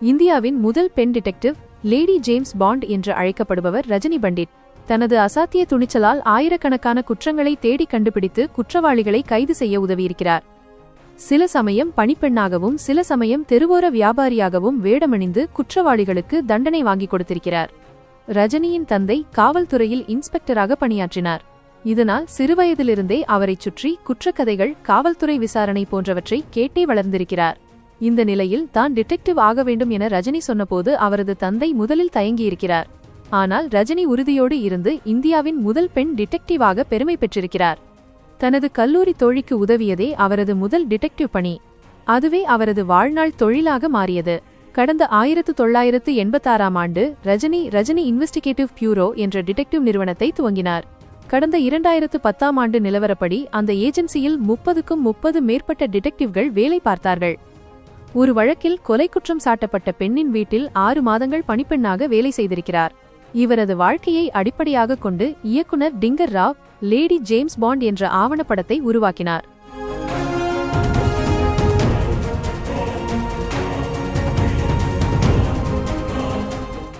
இந்தியாவின் முதல் பெண் டிடெக்டிவ் லேடி ஜேம்ஸ் பாண்ட் என்று அழைக்கப்படுபவர் ரஜினி பண்டிட். தனது அசாத்திய துணிச்சலால் ஆயிரக்கணக்கான குற்றங்களை தேடி கண்டுபிடித்து குற்றவாளிகளை கைது செய்ய உதவியிருக்கிறார். சில சமயம் பணிப்பெண்ணாகவும் சில சமயம் தெருவோர வியாபாரியாகவும் வேடமணிந்து குற்றவாளிகளுக்கு தண்டனை வாங்கிக் கொடுத்திருக்கிறார். ரஜினியின் தந்தை காவல்துறையில் இன்ஸ்பெக்டராக பணியாற்றினார். இதனால் சிறுவயதிலிருந்தே அவரைச் சுற்றி குற்றக்கதைகள் காவல்துறை விசாரணை போன்றவற்றை கேட்டே வளர்ந்திருக்கிறார். இந்த நிலையில் தான் டிடெக்டிவ் ஆக வேண்டும் என ரஜினி சொன்னபோது அவரது தந்தை முதலில் தயங்கியிருக்கிறார். ஆனால் ரஜினி உறுதியோடு இருந்து இந்தியாவின் முதல் பெண் டிடெக்டிவாக பெருமை பெற்றிருக்கிறார். தனது கல்லூரி தோழிக்கு உதவியதே அவரது முதல் டிடெக்டிவ் பணி. அதுவே அவரது வாழ்நாள் தொழிலாக மாறியது. கடந்த ஆயிரத்து தொள்ளாயிரத்து எண்பத்தாறாம் ஆண்டு ரஜினி ரஜினி இன்வெஸ்டிகேட்டிவ் பியூரோ என்ற டிடெக்டிவ் நிறுவனத்தை துவங்கினார். கடந்த இரண்டாயிரத்து பத்தாம் ஆண்டு நிலவரப்படி அந்த ஏஜென்சியில் முப்பதுக்கும் முப்பது மேற்பட்ட டிடெக்டிவ்கள் வேலை பார்த்தார்கள். ஒரு வழக்கில் கொலை குற்றம் சாட்டப்பட்ட பெண்ணின் வீட்டில் ஆறு மாதங்கள் பணிப்பெண்ணாக வேலை செய்திருக்கிறார். இவரது வாழ்க்கையை அடிப்படையாக கொண்டு இயக்குனர் Dinkar Rao lady James Bond என்ற ஆவணப்படத்தை உருவாக்கினார்.